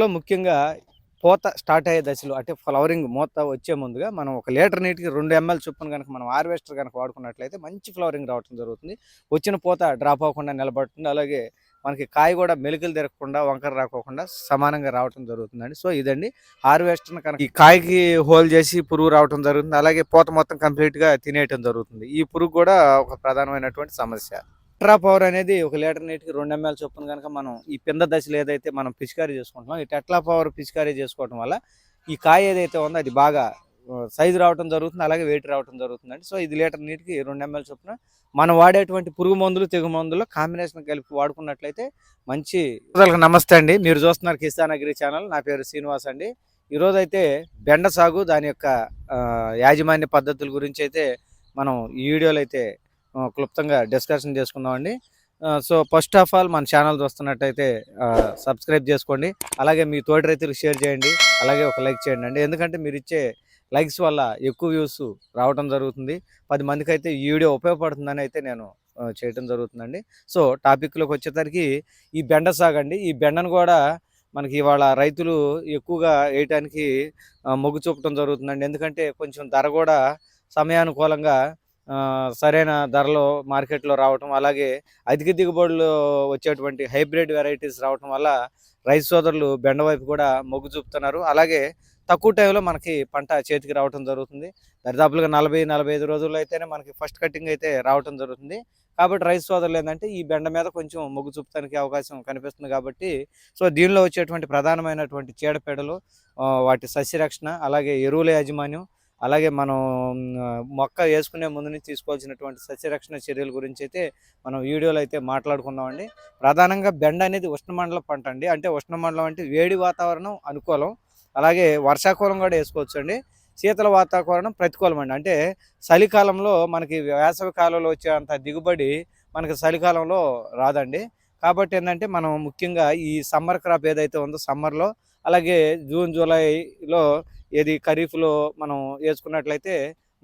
లో ముఖ్యంగా పూత స్టార్ట్ అయ్యే దశలో అంటే ఫ్లవరింగ్ మూత వచ్చే ముందుగా మనం ఒక లీటర్ నీటికి రెండు ఎంఎల్ చొప్పున కనుక మనం హార్వెస్టర్ కనుక వాడుకున్నట్లయితే మంచి ఫ్లవరింగ్ రావడం జరుగుతుంది. వచ్చిన పూత డ్రాప్ అవ్వకుండా నిలబడుతుంది. అలాగే మనకి కాయ కూడా మెలికలు తిరగకుండా వంకర రాకోకుండా సమానంగా రావటం జరుగుతుందండి. సో ఇదండి హార్వెస్టర్ కనుక ఈ కాయకి హోల్ చేసి పురుగు రావటం జరుగుతుంది. అలాగే పూత మొత్తం కంప్లీట్గా తినేయటం జరుగుతుంది. ఈ పురుగు కూడా ఒక ప్రధానమైనటువంటి సమస్య. టెట్రా పవర్ అనేది ఒక లీటర్ నీటికి రెండు ఎంఎల్ చొప్పున కనుక మనం ఈ పింద దశలో ఏదైతే మనం పిచికారీ చేసుకుంటున్నాం ఈ టెట్లా పవర్ పిచికారీ చేసుకోవడం వల్ల ఈ కాయ ఏదైతే ఉందో అది బాగా సైజు రావడం జరుగుతుంది అలాగే వెయిట్ రావడం జరుగుతుందండి. సో ఇది లీటర్ నీటికి రెండు ఎంఎల్ చొప్పున మనం వాడేటువంటి పురుగు మందులు తెగు మందులు కాంబినేషన్ కలిపి వాడుకున్నట్లయితే మంచి నమస్తే అండి. మీరు చూస్తున్నారు కిసాన్ అగ్రి ఛానల్ నా పేరు శ్రీనివాస్ అండి. ఈరోజు అయితే బెండ సాగు దాని యొక్క యాజమాన్య పద్ధతుల గురించి అయితే మనం ఈ వీడియోలో అయితే క్లుప్తంగా డిస్కషన్ చేసుకుందామండి. సో ఫస్ట్ ఆఫ్ ఆల్ మన ఛానల్ చూస్తున్నట్టయితే సబ్స్క్రైబ్ చేసుకోండి. అలాగే మీ తోటి రైతులకు షేర్ చేయండి. అలాగే ఒక లైక్ చేయండి అండి. ఎందుకంటే మీరు ఇచ్చే లైక్స్ వల్ల ఎక్కువ వ్యూస్ రావడం జరుగుతుంది. పది మందికి అయితే ఈ వీడియో ఉపయోగపడుతుందని అయితే నేను చేయటం జరుగుతుందండి. సో టాపిక్లోకి వచ్చేసరికి ఈ బెండ సాగండి ఈ బెండను కూడా మనకి ఇవాళ రైతులు ఎక్కువగా వేయటానికి మొగ్గు చూపటం జరుగుతుందండి. ఎందుకంటే కొంచెం ధర కూడా సమయానుకూలంగా సరైన ధరలో మార్కెట్లో రావటం అలాగే అధిక దిగుబడులు వచ్చేటువంటి హైబ్రిడ్ వెరైటీస్ రావటం వల్ల రైతు సోదరులు బెండ వైపు కూడా మొగ్గు చూపుతున్నారు. అలాగే తక్కువ టైంలో మనకి పంట చేతికి రావటం జరుగుతుంది. దరిదాపులుగా నలభై నలభై ఐదు రోజుల్లో అయితేనే మనకి ఫస్ట్ కటింగ్ అయితే రావటం జరుగుతుంది. కాబట్టి రైతు సోదరులు ఏంటంటే ఈ బెండ మీద కొంచెం మొగ్గు చూపడానికి అవకాశం కనిపిస్తుంది కాబట్టి సో దీనిలో వచ్చేటువంటి ప్రధానమైనటువంటి చీడపీడలు వాటి సస్యరక్షణ అలాగే ఎరువుల యాజమాన్యం అలాగే మనం మొక్క వేసుకునే ముందు నుంచి తీసుకోవాల్సినటువంటి సస్యరక్షణ చర్యల గురించి అయితే మనం వీడియోలో అయితే మాట్లాడుకుందామండి. ప్రధానంగా బెండ అనేది ఉష్ణమండల పంట అండి. అంటే ఉష్ణమండలం అంటే వేడి వాతావరణం అనుకూలం. అలాగే వర్షాకాలం కూడా వేసుకోవచ్చు అండి శీతల వాతావరణం ప్రతికూలం అండి. అంటే చలికాలంలో మనకి వేసవి కాలంలో వచ్చే అంత దిగుబడి మనకి చలికాలంలో రాదండి. కాబట్టి ఏంటంటే మనం ముఖ్యంగా ఈ సమ్మర్ క్రాప్ ఏదైతే ఉందో సమ్మర్లో అలాగే జూన్ జూలైలో ఏది ఖరీఫ్లో మనం వేసుకున్నట్లయితే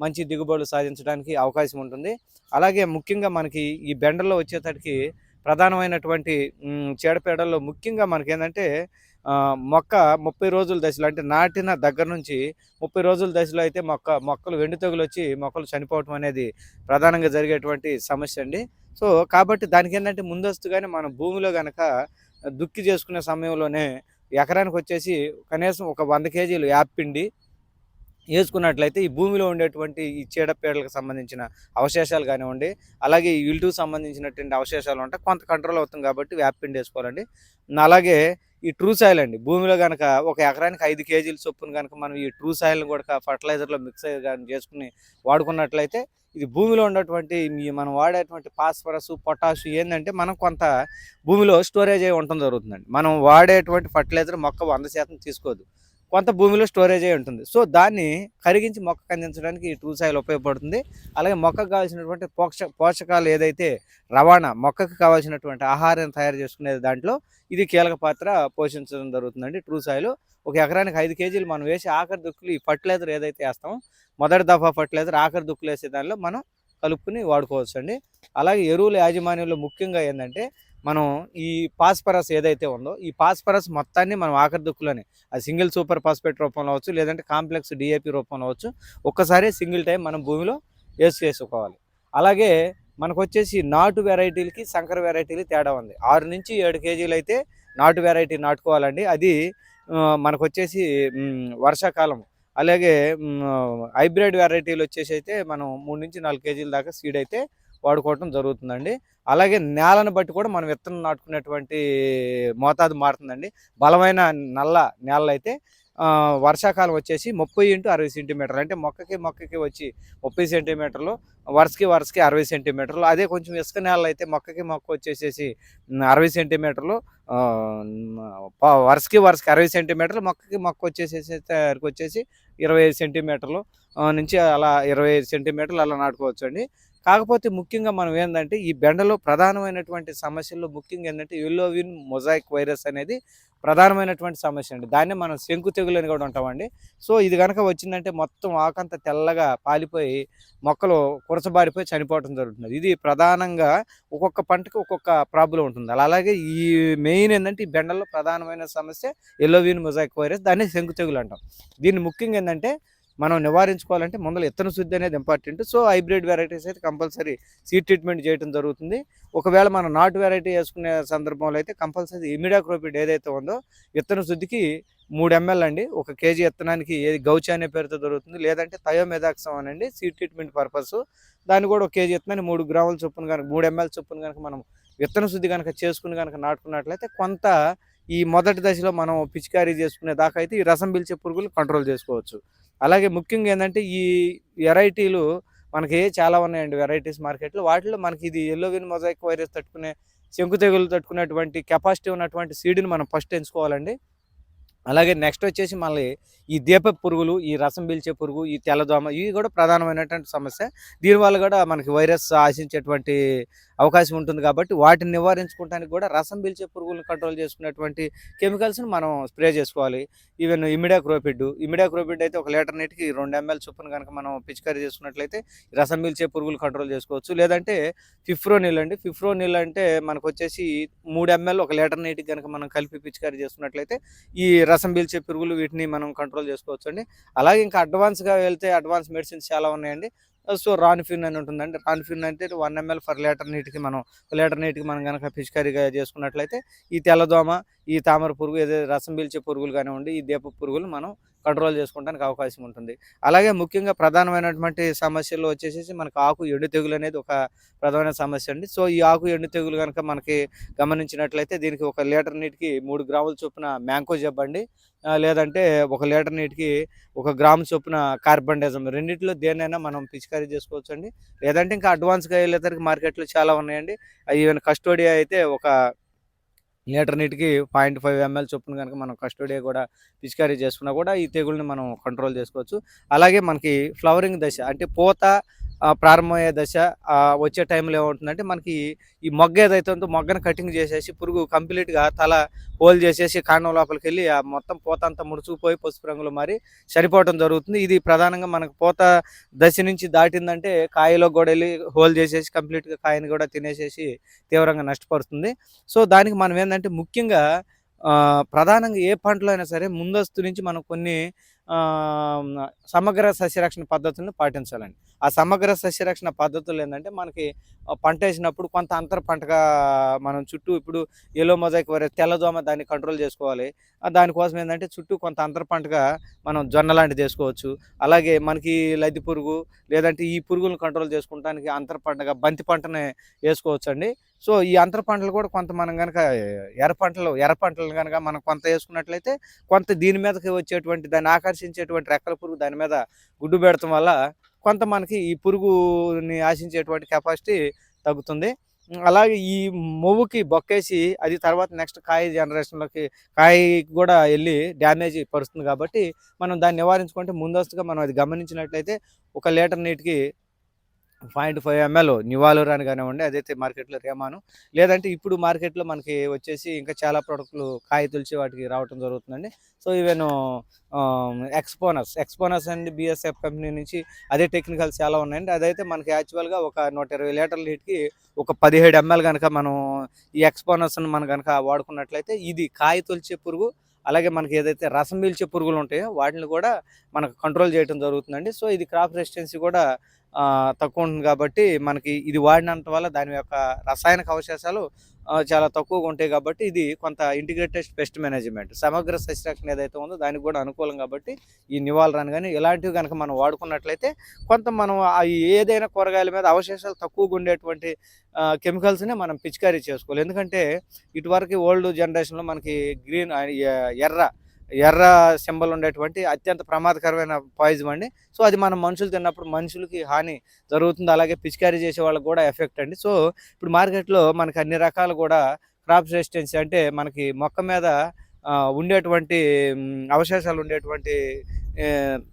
మంచి దిగుబడులు సాధించడానికి అవకాశం ఉంటుంది. అలాగే ముఖ్యంగా మనకి ఈ బెండల్లో వచ్చేసరికి ప్రధానమైనటువంటి చీడపీడల్లో ముఖ్యంగా మనకి ఏంటంటే మొక్క ముప్పై రోజుల దశలో అంటే నాటిన దగ్గర నుంచి ముప్పై రోజుల దశలో అయితే మొక్క మొక్కలు వెండి తెగులు వచ్చి మొక్కలు చనిపోవటం అనేది ప్రధానంగా జరిగేటువంటి సమస్య అండి. సో కాబట్టి దానికి ఏంటంటే ముందస్తుగానే మనం భూమిలో కనుక దుక్కి చేసుకునే సమయంలోనే ఎకరానికి వచ్చేసి కనీసం ఒక వంద కేజీలు యాప్పిండి వేసుకున్నట్లయితే ఈ భూమిలో ఉండేటువంటి ఈ చీడపీడలకు సంబంధించిన అవశేషాలు కానివ్వండి అలాగే ఈ సంబంధించినటువంటి అవశేషాలు ఉంటాయి కొంత కంట్రోల్ అవుతుంది కాబట్టి వేపిండి వేసుకోవాలండి. అలాగే ఈ ట్రూ సాయిల్ అండి. భూమిలో కనుక ఒక ఎకరానికి ఐదు కేజీల చొప్పున కనుక మనం ఈ ట్రూ సాయిల్ని కూడా ఫర్టిలైజర్లో మిక్స్ కానీ చేసుకుని వాడుకున్నట్లయితే ఇది భూమిలో ఉన్నటువంటి మనం వాడేటువంటి ఫాస్ఫరస్ పొటాష్ ఏంటంటే మనం కొంత భూమిలో స్టోరేజ్ అయి ఉండటం జరుగుతుందండి. మనం వాడేటువంటి ఫర్టిలైజర్ మొక్క వంద శాతం తీసుకోదు. కొంత భూమిలో స్టోరేజ్ అయి ఉంటుంది. సో దాన్ని కరిగించి మొక్కకు అందించడానికి ఈ ట్రూ సాయిల్ ఉపయోగపడుతుంది. అలాగే మొక్కకు కావాల్సినటువంటి పోష పోషకాలు ఏదైతే రవాణా మొక్కకు కావాల్సినటువంటి ఆహారం తయారు చేసుకునే దాంట్లో ఇది కీలక పాత్ర పోషించడం జరుగుతుందండి ట్రూ సాయిల్. ఒక ఎకరానికి ఐదు కేజీలు మనం వేసి ఆఖరి దుక్కులు ఈ ఫర్టిలైజర్ ఏదైతే వేస్తామో మొదటి దఫా ఫర్టిలైజర్ ఆఖరి దుక్కులు వేసే దానిలో మనం కలుపుకుని వాడుకోవచ్చు అండి అలాగే ఎరువుల యాజమాన్యంలో ముఖ్యంగా ఏంటంటే మనం ఈ పాస్పరస్ ఏదైతే ఉందో ఈ పాస్పరస్ మొత్తాన్ని మనం ఆఖరి దుక్కులోనే అది సింగిల్ సూపర్ ఫాస్ఫేట్ రూపంలో అవచ్చు లేదంటే కాంప్లెక్స్ డిఏపి రూపంలో అవచ్చు ఒక్కసారి సింగిల్ టైం మనం భూమిలో వేసి చేసుకోవాలి. అలాగే మనకు వచ్చేసి నాటు వెరైటీలకి సంకర వెరైటీలకి తేడా ఉంది. ఆరు నుంచి ఏడు కేజీలు అయితే నాటు వెరైటీ నాటుకోవాలండి. అది మనకు వచ్చేసి వర్షాకాలం. అలాగే హైబ్రిడ్ వెరైటీలు వచ్చేసి అయితే మనం మూడు నుంచి నాలుగు కేజీల దాకా సీడ్ అయితే వాడుకోవటం జరుగుతుందండి. అలాగే నేలను బట్టి కూడా మనం విత్తనం నాటుకునేటువంటి మోతాదు మారుతుందండి. బలమైన నల్ల నేలలు అయితే వర్షాకాలం వచ్చేసి ముప్పై ఇంటూ అరవై సెంటీమీటర్లు. అంటే మొక్కకి మొక్కకి వచ్చి ముప్పై సెంటీమీటర్లు వరుసకి వరుసకి అరవై సెంటీమీటర్లు. అదే కొంచెం ఇసుక నేలలు అయితే మొక్కకి మొక్క వచ్చేసేసి అరవై సెంటీమీటర్లు వరుసకి వరుసకి అరవై సెంటీమీటర్లు మొక్కకి మొక్క వచ్చేసేసరికి వచ్చేసి ఇరవై ఐదు సెంటీమీటర్లు నుంచి అలా ఇరవై ఐదు సెంటీమీటర్లు అలా నాటుకోవచ్చు అండి కాకపోతే ముఖ్యంగా మనం ఏంటంటే ఈ బెండలో ప్రధానమైనటువంటి సమస్యల్లో ముఖ్యంగా ఏంటంటే ఎల్లోవిన్ మొజాయిక్ వైరస్ అనేది ప్రధానమైనటువంటి సమస్య అండి. దాన్ని మనం శంకు తెగులు అని కూడా ఉంటామండి సో ఇది కనుక వచ్చిందంటే మొత్తం ఆకంత తెల్లగా పాలిపోయి మొక్కలు కురచబారిపోయి చనిపోవడం జరుగుతుంది. ఇది ప్రధానంగా ఒక్కొక్క పంటకి ఒక్కొక్క ప్రాబ్లం ఉంటుంది. అలా అలాగే ఈ మెయిన్ ఏంటంటే ఈ బెండల్లో ప్రధానమైన సమస్య ఎల్లోవిన్ మొజాయిక్ వైరస్ దాన్ని శంకు తెగులు అంటాం. దీన్ని ముఖ్యంగా ఏంటంటే మనం నివారించుకోవాలంటే ముందర ఇత్తన శుద్ధి అనేది ఇంపార్టెంట్ సో హైబ్రిడ్ వెరైటీస్ అయితే కంపల్సరీ సీడ్ ట్రీట్మెంట్ చేయడం జరుగుతుంది. ఒకవేళ మనం నాటు వెరైటీ వేసుకునే సందర్భంలో అయితే కంపల్సరీ ఇమిడాక్రోపిడ్ ఏదైతే ఉందో విత్తన శుద్ధికి మూడు ఎంఎల్ అండి. ఒక కేజీ ఎత్తనానికి ఏది గౌచి అనే పేరుతో దొరుకుతుంది. లేదంటే థయోమెదాక్సం అనండి సీడ్ ట్రీట్మెంట్ పర్పస్ దాన్ని కూడా ఒక కేజీ విత్తనాన్ని మూడు గ్రాముల చొప్పున కనుక మూడు ఎంఎల్ చొప్పున కనుక మనం విత్తన శుద్ధి కనుక చేసుకుని కనుక నాటుకున్నట్లయితే కొంత ఈ మొదటి దశలో మనం పిచికారీ చేసుకునే దాకా అయితే ఈ రసం పిలిచే పురుగులు కంట్రోల్ చేసుకోవచ్చు. అలాగే ముఖ్యంగా ఏంటంటే ఈ వెరైటీలు మనకి చాలా ఉన్నాయండి వెరైటీస్ మార్కెట్లో. వాటిలో మనకి ఇది ఎల్లోవిన్ మొజాయిక్ వైరస్ తట్టుకునే శంకు తెగులు తట్టుకునేటువంటి కెపాసిటీ ఉన్నటువంటి సీడ్ని మనం ఫస్ట్ ఎంచుకోవాలండి. అలాగే నెక్స్ట్ వచ్చేసి మళ్ళీ ఈ దీప పురుగులు ఈ రసం పీల్చే పురుగు ఈ తెల్లదోమ ఇవి కూడా ప్రధానమైనటువంటి సమస్య. దీనివల్ల కూడా మనకి వైరస్ ఆశించేటువంటి అవకాశం ఉంటుంది కాబట్టి వాటిని నివారించుకోవడానికి కూడా రసం పీల్చే పురుగులను కంట్రోల్ చేసుకునేటువంటి కెమికల్స్ని మనం స్ప్రే చేసుకోవాలి. ఈవెన్ ఇమిడాక్రోపిడ్ ఇమిడాక్రోపిడ్ అయితే ఒక లీటర్ నీటికి రెండు ఎంఎల్ చొప్పున కనుక మనం పిచికారీ చేసుకున్నట్లయితే రసం పీల్చే పురుగులు కంట్రోల్ చేసుకోవచ్చు. లేదంటే ఫిఫ్రోనిల్ అండి. ఫిఫ్రోనిల్ అంటే మనకు వచ్చేసి మూడు ఎంఎల్ ఒక లీటర్ నీటికి కనుక మనం కలిపి పిచికారీ చేసుకున్నట్లయితే ఈ రసం పీల్చే పురుగులు వీటిని మనం కంట్రోల్ చేసుకోవచ్చు అండి అలాగే ఇంకా అడ్వాన్స్గా వెళ్తే అడ్వాన్స్ మెడిసిన్స్ చాలా ఉన్నాయండి. సో రాన్ఫిన్ అని ఉంటుందండి. రాన్ఫిన్ అంటే వన్ ఎంఎల్ ఫర్ లీటర్ నీటికి మనం లీటర్ నీటికి మనం కనుక పిచికారీగా చేసుకున్నట్లయితే ఈ తెల్లదోమ ఈ తామర పురుగు ఏదైతే రసం పీల్చే పురుగులు కానివ్వండి ఈ దీప పురుగులు మనం కంట్రోల్ చేసుకోవడానికి అవకాశం ఉంటుంది. అలాగే ముఖ్యంగా ప్రధానమైనటువంటి సమస్యలు వచ్చేసి మనకు ఆకు ఎండు తెగులు అనేది ఒక ప్రధాన సమస్య అండి. సో ఈ ఆకు ఎండు తెగులు కనుక మనకి గమనించినట్లయితే దీనికి ఒక లీటర్ నీటికి మూడు గ్రాముల చొప్పున మ్యాంకో చెప్పండి లేదంటే ఒక లీటర్ నీటికి ఒక గ్రాము చొప్పున కార్బన్ రెండింటిలో దేనైనా మనం పిచికారీ చేసుకోవచ్చు అండి లేదంటే ఇంకా అడ్వాన్స్గా వెళ్ళేసరికి మార్కెట్లో చాలా ఉన్నాయండి. ఈవెన్ కస్టోడియా అయితే ఒక లీటర్ నీటికి పాయింట్ ఫైవ్ ఎంఎల్ చొప్పున కనుక మనం కస్టోడియా కూడా పిచికారీ చేసుకున్నా కూడా ఈ తెగుల్ని మనం కంట్రోల్ చేసుకోవచ్చు. అలాగే మనకి ఫ్లవరింగ్ దశ అంటే పూత ప్రారంభమయ్యే దశ వచ్చే టైంలో ఏమవుతుందంటే మనకి ఈ మొగ్గ ఏదైతే ఉందో మొగ్గను కటింగ్ చేసేసి పురుగు కంప్లీట్గా తల హోల్ చేసేసి కాండం లోపలికి వెళ్ళి ఆ మొత్తం పూత అంతా ముడుచుకుపోయి పసుపు రంగులో మారి చనిపోవటం జరుగుతుంది. ఇది ప్రధానంగా మనకు పూత దశ నుంచి దాటిందంటే కాయలో కూడా వెళ్ళి హోల్ చేసేసి కంప్లీట్గా కాయని కూడా తినేసేసి తీవ్రంగా నష్టపరుస్తుంది సో దానికి మనం ఏంటంటే ముఖ్యంగా ప్రధానంగా ఏ పంటలో అయినా సరే ముందస్తు నుంచి మనం కొన్ని సమగ్ర సస్యరక్షణ పద్ధతులను పాటించాలండి. ఆ సమగ్ర సస్యరక్షణ పద్ధతులు ఏంటంటే మనకి పంట వేసినప్పుడు కొంత అంతర పంటగా మనం చుట్టూ ఇప్పుడు ఎల్లో మొజాయిక్ వరే తెల్లదోమ దాన్ని కంట్రోల్ చేసుకోవాలి. దానికోసం ఏంటంటే చుట్టూ కొంత అంతర పంటగా మనం జొన్న లాంటిది వేసుకోవచ్చు. అలాగే మనకి లద్ది పురుగు లేదంటే ఈ పురుగులను కంట్రోల్ చేసుకోవడానికి అంతర పంటగా బంతి పంటనే వేసుకోవచ్చు అండి సో ఈ అంతర పంటలు కూడా కొంత మనం కనుక ఎర్ర పంటలు ఎర్ర పంటలు కనుక మనం కొంత వేసుకున్నట్లయితే కొంత దీని మీదకి వచ్చేటువంటి దాన్ని ఆకర్షించేటువంటి రెక్కల పురుగు దాని మీద గుడ్డు పెడటం వల్ల కొంత మనకి ఈ పురుగుని ఆశించేటువంటి కెపాసిటీ తగ్గుతుంది. అలాగే ఈ మొవ్వుకి బొక్కేసి అది తర్వాత నెక్స్ట్ కాయ జనరేషన్లోకి కాయ కూడా వెళ్ళి డ్యామేజ్ పరుస్తుంది కాబట్టి మనం దాన్ని నివారించుకుంటే ముందస్తుగా మనం అది గమనించినట్లయితే ఒక లీటర్ నీటికి పాయింట్ ఫైవ్ ఎంఎల్ నివాలర్ అని కానివ్వండి అదైతే మార్కెట్లో రేమాను లేదంటే ఇప్పుడు మార్కెట్లో మనకి వచ్చేసి ఇంకా చాలా ప్రోడక్ట్లు కాయ తులిచి వాటికి రావటం జరుగుతుందండి. సో ఈవెన్ ఎక్స్పోనస్ ఎక్స్పోనస్ అండ్ బిఎస్ఎఫ్ కంపెనీ నుంచి అదే టెక్నికల్స్ చాలా ఉన్నాయండి. అదైతే మనకి యాక్చువల్గా ఒక నూట ఇరవై లీటర్ల నీటికి ఒక పదిహేడు ఎంఎల్ కనుక మనం ఈ ఎక్స్పోనర్స్ని మనం కనుక వాడుకున్నట్లయితే ఇది కాయ తొలిచే పురుగు అలాగే మనకి ఏదైతే రసం పీల్చే పురుగులు ఉంటాయో వాటిని కూడా మనకు కంట్రోల్ చేయడం జరుగుతుందండి. సో ఇది క్రాప్ రెసిస్టెన్సీ కూడా తక్కువ ఉంటుంది కాబట్టి మనకి ఇది వాడినంత వల్ల దాని యొక్క రసాయనిక అవశేషాలు చాలా తక్కువగా ఉంటాయి కాబట్టి ఇది కొంత ఇంటిగ్రేటెడ్ పెస్ట్ మేనేజ్మెంట్ సమగ్ర సస్యరక్షణ ఏదైతే ఉందో దానికి కూడా అనుకూలం కాబట్టి ఈ నివాళరన్ కానీ ఇలాంటివి కనుక మనం వాడుకున్నట్లయితే కొంత మనం ఏదైనా కూరగాయల మీద అవశేషాలు తక్కువగా ఉండేటువంటి కెమికల్స్ని మనం పిచికారీ చేసుకోవాలి. ఎందుకంటే ఇటువరకు ఓల్డ్ జనరేషన్లో మనకి గ్రీన్ ఎర్ర ఎర్ర సింబల్ ఉండేటువంటి అత్యంత ప్రమాదకరమైన పాయిజం అండి. సో అది మనం మనుషులు తిన్నప్పుడు మనుషులకి హాని జరుగుతుంది. అలాగే పిచికారీ చేసే వాళ్ళకి కూడా ఎఫెక్ట్ అండి. సో ఇప్పుడు మార్కెట్లో మనకి అన్ని రకాలు కూడా క్రాప్ రెసిస్టెన్సీ అంటే మనకి మొక్క మీద ఉండేటువంటి అవశేషాలు ఉండేటువంటి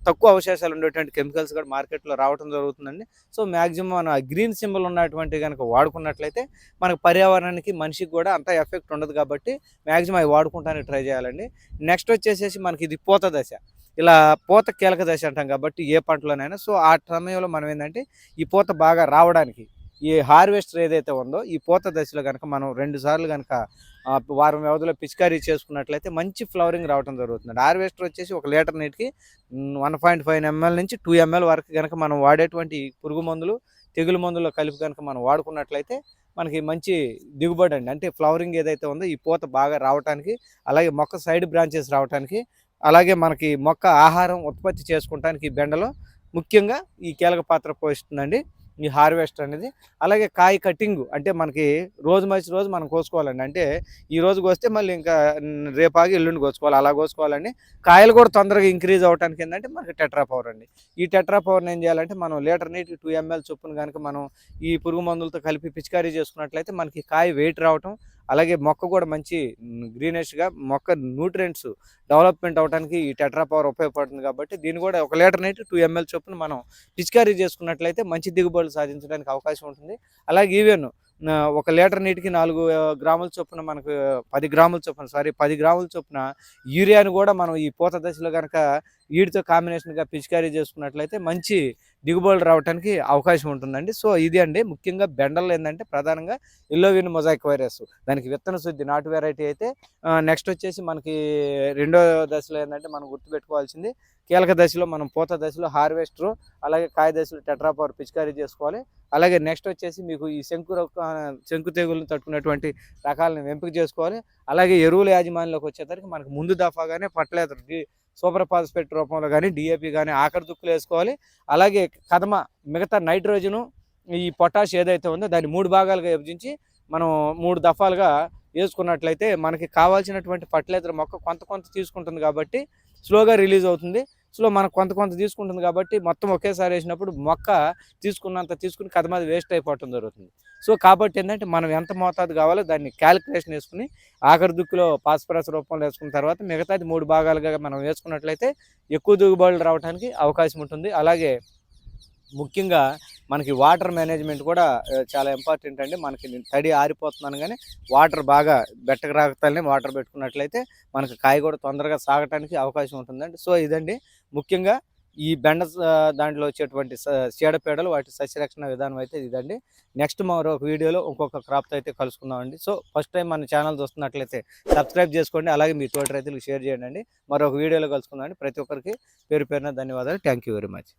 తక్కువ అవశేషాలు ఉండేటువంటి కెమికల్స్ కూడా మార్కెట్లో రావడం జరుగుతుందండి. సో మ్యాక్సిమం మనం గ్రీన్ సింబల్ ఉన్నటువంటి కనుక వాడుకున్నట్లయితే మనకు పర్యావరణానికి మనిషికి కూడా అంత ఎఫెక్ట్ ఉండదు కాబట్టి మ్యాక్సిమం అవి వాడుకుంటానికి ట్రై చేయాలండి. నెక్స్ట్ వచ్చేసేసి మనకి ఇది పూత దశ. ఇలా పూత కీలక దశ అంటాం కాబట్టి ఏ పంటలోనైనా. సో ఆ సమయంలో మనం ఏంటంటే ఈ పూత బాగా రావడానికి ఈ హార్వెస్టర్ ఏదైతే ఉందో ఈ పూత దశలో కనుక మనం రెండు సార్లు కనుక వారం వ్యవధిలో పిచికారీ చేసుకున్నట్లయితే మంచి ఫ్లవరింగ్ రావడం జరుగుతుంది హార్వెస్టర్ వచ్చేసి ఒక లీటర్ నీటికి వన్ పాయింట్ ఫైవ్ ఎంఎల్ నుంచి టూ ఎంఎల్ వరకు కనుక మనం వాడేటువంటి పురుగు మందులు తెగులు మందులు కలిపి కనుక మనం వాడుకున్నట్లయితే మనకి మంచి దిగుబడి అండి. అంటే ఫ్లవరింగ్ ఏదైతే ఉందో ఈ పూత బాగా రావడానికి అలాగే మొక్క సైడ్ బ్రాంచెస్ రావడానికి అలాగే మనకి మొక్క ఆహారం ఉత్పత్తి చేసుకోవడానికి ఈ బెండలో ముఖ్యంగా ఈ కీలక పాత్ర పోషిస్తుందండి. ఈ హార్వెస్ట్ అనేది. అలాగే కాయ కటింగ్ అంటే మనకి రోజు మంచి రోజు మనం కోసుకోవాలండి. అంటే ఈ రోజు కోస్తే మళ్ళీ ఇంకా రేపాగి ఎల్లుండి కోసుకోవాలి అలా కోసుకోవాలండి. కాయలు కూడా తొందరగా ఇంక్రీజ్ అవడానికి ఏంటంటే మనకి టెట్రా పవర్ అండి. ఈ టెట్రా పవర్ని ఏం చేయాలంటే మనం లీటర్ నీటికి టూ ఎంఎల్ చొప్పున కనుక మనం ఈ పురుగు మందులతో కలిపి పిచికారీ చేసుకున్నట్లయితే మనకి కాయ వెయిట్ రావటం అలాగే మొక్క కూడా మంచి గ్రీనిష్గా మొక్క న్యూట్రియంట్స్ డెవలప్మెంట్ అవడానికి ఈ టెట్రా పవర్ ఉపయోగపడుతుంది కాబట్టి దీన్ని కూడా ఒక లీటర్ నైట్ టూ ఎంఎల్ చొప్పున మనం పిచికారీ చేసుకున్నట్లయితే మంచి దిగుబడులు సాధించడానికి అవకాశం ఉంటుంది. అలాగే ఈవెన్ ఒక లీటర్ నీటికి నాలుగు గ్రాముల చొప్పున మనకు పది గ్రాముల చొప్పున సారీ పది గ్రాముల చొప్పున యూరియాని కూడా మనం ఈ పూత దశలో కనుక వీటితో కాంబినేషన్గా పిచికారీ చేసుకున్నట్లయితే మంచి దిగుబడులు రావడానికి అవకాశం ఉంటుందండి. సో ఇది అండి. ముఖ్యంగా బెండలు ఏంటంటే ప్రధానంగా ఎల్లోవిన్ మొజాయిక్ వైరస్. దానికి విత్తన శుద్ధి నాటు వెరైటీ అయితే నెక్స్ట్ వచ్చేసి మనకి రెండో దశలో ఏంటంటే మనం గుర్తుపెట్టుకోవాల్సింది కీలక దశలో మనం పూత దశలో హార్వెస్టర్ అలాగే కాయ దశలో టెట్రా పవర్ పిచికారీ చేసుకోవాలి. అలాగే నెక్స్ట్ వచ్చేసి మీకు ఈ శంకు శంకు తెగులను తట్టుకునేటువంటి రకాలను ఎంపిక చేసుకోవాలి. అలాగే ఎరువుల యాజమాన్యంలోకి వచ్చేసరికి మనకు ముందు దఫాగానే పట్టలేదు సూపర్ ఫాస్ఫేట్ రూపంలో కానీ డిఏపి కానీ ఆఖరి దుక్కులు వేసుకోవాలి. అలాగే కదమ మిగతా నైట్రోజను ఈ పొటాష్ ఏదైతే ఉందో దాన్ని మూడు భాగాలుగా విభజించి మనం మూడు దఫాలుగా వేసుకున్నట్లయితే మనకి కావాల్సినటువంటి ఫర్టిలైజర్ మొక్క కొంత కొంత తీసుకుంటుంది కాబట్టి స్లోగా రిలీజ్ అవుతుంది. సో మనం కొంత కొంత తీసుకుంటుంది కాబట్టి మొత్తం ఒకేసారి వేసినప్పుడు మొక్క తీసుకున్నంత తీసుకుని మాది వేస్ట్ అయిపోవటం జరుగుతుంది. సో కాబట్టి ఏంటంటే మనం ఎంత మోతాదు కావాలో దాన్ని క్యాలిక్యులేషన్ వేసుకుని ఆఖరి దుక్కులో పాస్పరస్ రూపంలో వేసుకున్న తర్వాత మిగతాది మూడు భాగాలుగా మనం వేసుకున్నట్లయితే ఎక్కువ దిగుబడులు రావడానికి అవకాశం ఉంటుంది. అలాగే ముఖ్యంగా మనకి వాటర్ మేనేజ్మెంట్ కూడా చాలా ఇంపార్టెంట్ అండి. మనకి తడి ఆరిపోతున్నాను కానీ వాటర్ బాగా బెట్టకు రాకతల్ని వాటర్ పెట్టుకున్నట్లయితే మనకి కాయ కూడా తొందరగా సాగటానికి అవకాశం ఉంటుందండి. సో ఇదండి. ముఖ్యంగా ఈ బెండ దాంట్లో వచ్చేటువంటి చీడపీడలు వాటి సస్యరక్షణ విధానం అయితే ఇదండి. నెక్స్ట్ మరొక వీడియోలో ఇంకొక క్రాప్తో అయితే కలుసుకుందామండి. సో ఫస్ట్ టైం మన ఛానల్ చూస్తున్నట్లయితే సబ్స్క్రైబ్ చేసుకోండి. అలాగే మీ తోటి రైతులకు షేర్ చేయండి. మరొక వీడియోలో కలుసుకుందామండి. ప్రతి ఒక్కరికి పేరు పేరున ధన్యవాదాలు. Thank you very much